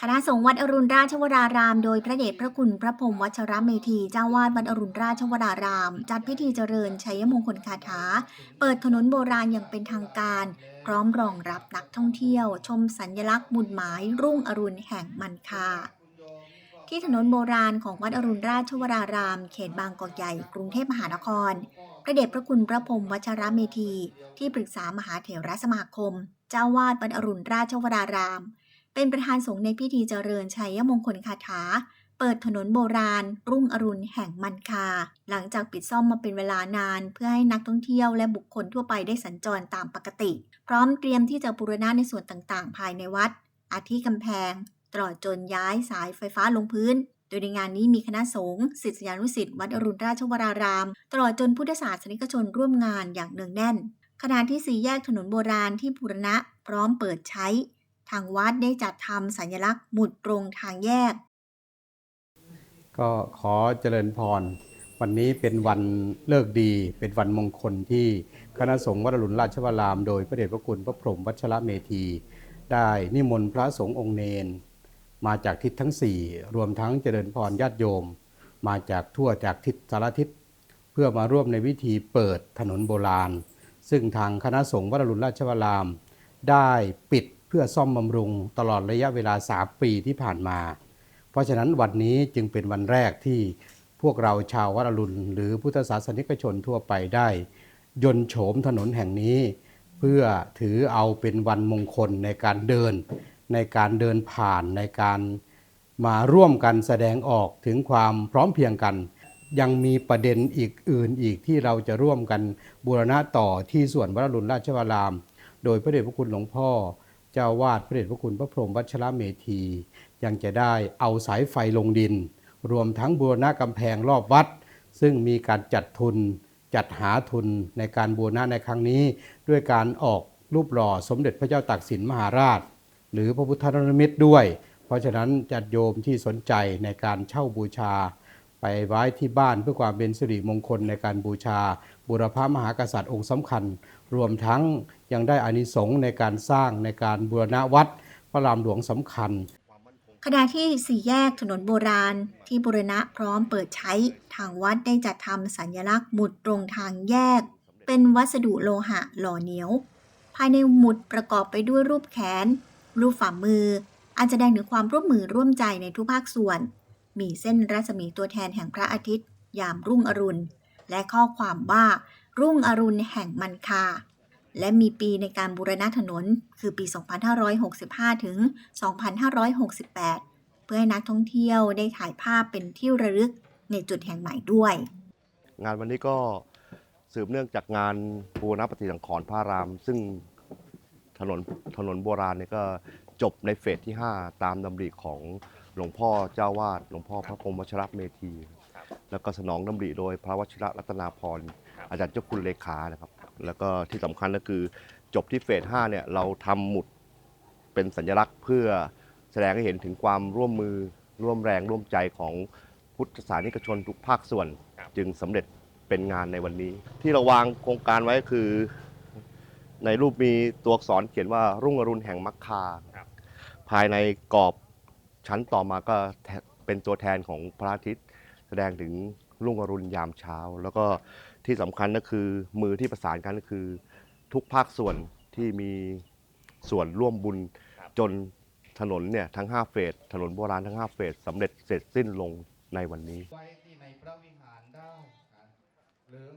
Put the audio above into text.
คณะสงฆ์วัดอรุณราชวราราม โดยพระเดชพระคุณพระพรมวัชรเมธีเจ้าวาดวัดอรุณราชวราราม จัดพิธีเจริญชัยมงคลคาถา เปิดถนนโบราณอย่างเป็นทางการ พร้อมรองรับนักท่องเที่ยว ชมสัญญลักษณ์บุญหมาย รุ่งอรุณแห่งมันคา ที่ถนนโบราณของวัดอรุณราชวราราม เขตบางกอกใหญ่กรุงเทพมหานคร พระเดชพระคุณพระพรมวัชรเมธีที่ปรึกษามหาเถรสมาคม เจ้าวาดวัดอรุณราชวราราม เป็นประธานสงฆ์ในพิธีเจริญชัยมงคลคาถา เปิดถนนโบราณ รุ่งอรุณแห่งมันคา หลังจากปิดซ่อมมาเป็นเวลานาน เพื่อให้นักท่องเที่ยวและบุคคลทั่วไปได้สัญจรตามปกติ พร้อมเตรียมที่จะบูรณะในส่วนต่างๆ ภายในวัด อาทิกำแพง ตลอดจนย้ายสายไฟฟ้าลงพื้นโดยในงานนี้มีคณะสงฆ์ศิษยานุศิษย์วัดอรุณราชวราราม ตลอดจนพุทธศาสนิกชนร่วมงานอย่างเนืองแน่น ขณะที่สี่แยกถนนโบราณที่บูรณะพร้อมเปิดใช้ ทางวัดได้จัดทำสัญลักษณ์หมุดตรงทางแยก ก็ขอเจริญพร วันนี้เป็นวันเลิกดี เป็นวันมงคลที่คณะสงฆ์วัดอรุณราชวราม โดยพระเดชพระคุณพระพรหมวัชระเมธี ได้นิมนต์พระสงฆ์องค์เนน มาจากทิศทั้ง 4 รวมทั้งเจริญพรญาติโยม มาจากทั่วจากทิศสารทิศเพื่อมาร่วมในวิธีเปิดถนนโบราณ ซึ่งทางคณะสงฆ์วัดอรุณราชวราม ได้ปิด เพื่อซ่อมบำรุงตลอดระยะเวลา 3 ปีที่ผ่านมา เพราะฉะนั้นวันนี้จึงเป็นวันแรกที่พวกเราชาววัดอรุณ หรือพุทธศาสนิกชนทั่วไปได้ ยนโฉมถนนแห่งนี้ เพื่อถือเอาเป็นวันมงคลในการเดิน ในการเดินผ่านในการมาร่วมกันแสดงออกถึงความพร้อมเพียงกัน ยังมีประเด็นอีกอื่นอีกที่เราจะร่วมกันบูรณะต่อที่ส่วนวัดอรุณราชวราม โดยพระเดชพระคุณหลวงพ่อ เจ้าวาดพระเดชพระคุณพระพรหมวัชระเมธี ยังจะได้เอาสายไฟลงดิน รวมทั้งบูรณะกำแพงรอบวัด ซึ่งมีการจัดทุนจัดหาทุนในการบูรณะในครั้งนี้ ด้วยการออกรูปหล่อสมเด็จพระเจ้าตากสินมหาราช หรือพระพุทธนรมิตรด้วย เพราะฉะนั้นจัดโยมที่สนใจในการเช่าบูชา ไปไว้ที่บ้านเพื่อความเป็นสิริมงคลในการบูชา บุรพมหากษัตริย์องค์สำคัญ รวมทั้งยังได้อานิสงส์ในการสร้างในการบูรณะวัดพระรามหลวงสำคัญขณะที่สี่แยกถนนโบราณที่บุรณะพร้อมเปิดใช้ทางวัดได้จัดทำสัญลักษณ์หมุดตรงทางแยก เป็นวัสดุโลหะหล่อเหนียว ภายในหมุดประกอบไปด้วยรูปแขน รูปฝ่ามือ อันแสดงถึงความร่วมมือร่วมใจในทุกภาคส่วน มีเส้นรัศมีตัวแทนแห่งพระอาทิตย์ ยามรุ่งอรุณ และข้อความว่า รุ่งอรุณแห่งมันคา และมีปีในการบูรณะถนน คือปี 2565 ถึง 2568 เพื่อให้นักท่องเที่ยวได้ถ่ายภาพเป็นที่ระลึกในจุดแห่งใหม่ด้วย งานวันนี้ก็สืบเนื่องจากงานบูรณปฏิสังขรณ์พระราม ซึ่งถนนถนนโบราณเนี่ยก็จบในเฟสที่ 5 ตามดำริของ หลวงพ่อเจ้าวาดหลวงพ่อพระพรหมวชรเมธี แล้วก็สนองดำริโดยพระวชิระรัตนาพรอาจารย์เจ้าคุณเลขานะครับ แล้วก็ที่สำคัญก็คือจบที่เฟส5เนี่ยเราทำหมุดเป็นสัญลักษณ์เพื่อแสดงให้เห็นถึงความร่วมมือร่วมแรงร่วมใจของพุทธศาสนิกชนทุกภาคส่วน จึงสำเร็จเป็นงานในวันนี้ ที่เราวางโครงการไว้ก็คือ ในรูปมีตัวอักษรเขียนว่ารุ่งอรุณแห่งมักคาภายในกรอบ ชั้นต่อมาก็แทเป็นตัวแทนของพระอาทิตย์ แสดงถึงรุ่งอรุณยามเช้า แล้วก็ที่สำคัญก็คือมือที่ประสานกันก็คือ ทุกภาคส่วนที่มีส่วนร่วมบุญจนถนนเนี่ยทั้ง 5 เฟสถนนโบราณทั้ง 5 เฟสสำเร็จเสร็จสิ้นลงในวันนี้ ไว้ที่ในพระวิหารได้นะหรือ